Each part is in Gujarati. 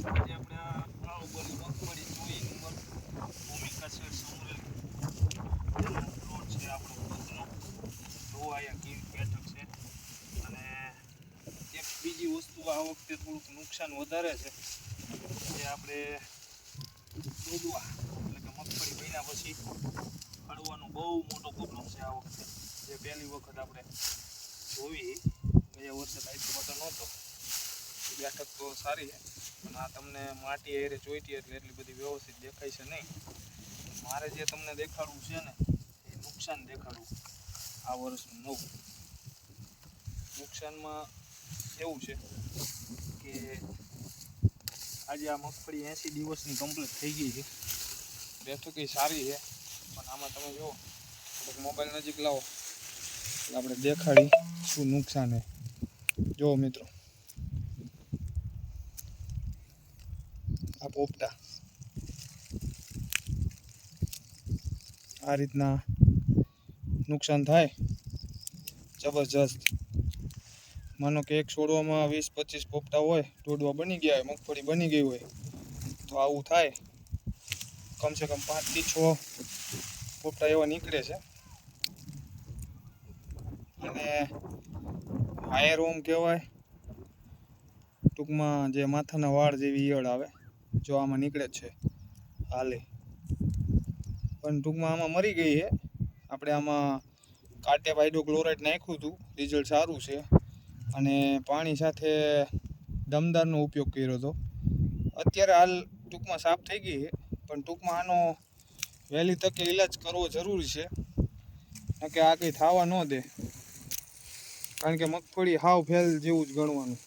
આજે આપણે આ બાહુબલી મગફળી ભૂમિકા છે સમરેલ છે આપણો ખુદનો જોવા અહીંયા બેઠક છે. અને એક બીજી વસ્તુ આ વખતે થોડુંક નુકસાન વધારે છે. જે આપણે દોડવા એટલે કે મગફળી બન્યા પછી હળવાનો બહુ મોટો પ્રોબ્લેમ છે આ વખતે. જે પહેલી વખત આપણે જોવી ગયા વર્ષે લાઈટ મોટો નહોતો. બેઠક તો સારી છે. પણ આ તમને માટી એરે જોઈતી એટલે એટલી બધી વ્યવસ્થિત દેખાય છે નહીં. મારે જે તમને દેખાડવું છે ને, એ નુકસાન દેખાડવું આ વર્ષનું નવું. નુકસાનમાં એવું છે કે આજે આ મગફળી એંસી દિવસની કમ્પ્લીટ થઈ ગઈ છે. બેઠક સારી છે, પણ આમાં તમે જુઓ મોબાઈલ નજીક લાવો. એટલે આપણે દેખાડી શું નુકસાન છે. જુઓ મિત્રો. આ પોપટા આ રીતના નુકસાન થાય. જબરજસ્ત. માનો કે એક છોડવામાં વીસ, પચીસ પોપટા હોય દોડવા બની ગયા હોય, મગફળી બની ગઈ હોય, તો આવું થાય. કમસે કમ પાંચથી છ પોપટા એવા નીકળે છે. અને હાયર ઓમ કહેવાય. ટૂંકમાં જે માથાના વાળ જેવી ઈયળ આવે. જો આમાં નીકળે છે. હાલે. પણ ટૂંકમાં આમાં મરી ગઈ છે આપણે આમાં કાટે હાઇડ્રોક્લોરાઇડ નાખ્યું હતું. રિઝલ્ટ સારું છે. અને પાણી સાથે દમદારનો ઉપયોગ કર્યો હતો. અત્યારે હાલ ટૂંકમાં સાફ થઈ ગઈ છે. પણ ટૂંકમાં આનો વહેલી તકે ઈલાજ કરવો જરૂરી છે. કે આ કંઈ થવા ન દે. કારણ કે મગફળી હાવ ફેલ જેવું જ ગણવાનું.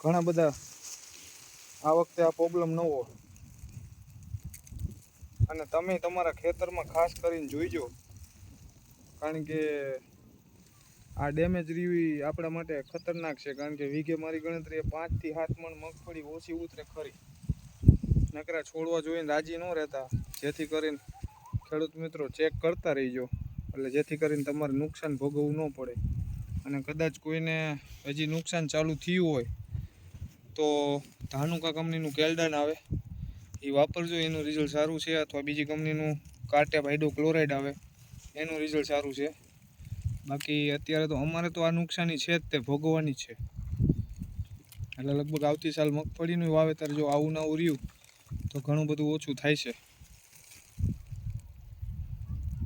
ઘણા બધા આ વખતે આ પ્રોબ્લેમ ન હોય. અને તમે તમારા ખેતરમાં ખાસ કરીને જોઈજો. કારણ કે આ ડેમેજ રીવી આપણા માટે ખતરનાક છે. કારણ કે વીઘે મારી ગણતરી પાંચથી સાત મણ મગફળી ઓછી ઉતરે ખરી. નકરા છોડવા જોઈને રાજી ન રહેતા. જેથી કરીને ખેડૂત મિત્રો ચેક કરતા રહીજો. એટલે જેથી કરીને તમારે નુકસાન ભોગવવું ન પડે. અને કદાચ કોઈને હજી નુકસાન ચાલુ થયું હોય, તો ધાનુકા કંપનીનું કેલ્ડન આવે એ વાપરજો, એનું રિઝલ્ટ સારું છે. અથવા બીજી કંપનીનું કાર્ટેપ હાઇડ્રોક્લોરાઇડ આવે, એનું રિઝલ્ટ સારું છે. બાકી અત્યારે તો અમારે તો આ નુકસાની છે જ તે, ભોગવવાની છે. એટલે લગભગ આવતી સાલ મગફળીનું વાવેતર જો આવું ને રહ્યું, તો ઘણું બધું ઓછું થાય છે.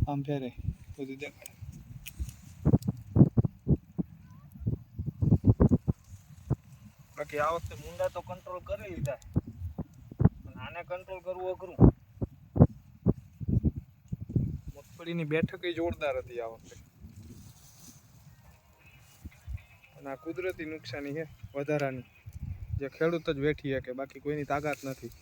આમ ફેરે, બધું દેખાય બાકી આ વખતે મુંડા તો કંટ્રોલ કરી લીધા. પણ આને કંટ્રોલ કરવું અઘરું. મગફળીની બેઠક જોરદાર હતી આ વખતે. અને આ કુદરતી નુકસાની છે વધારાની. જે ખેડૂત જ વેઠી શકે બાકી કોઈની તાકાત નથી.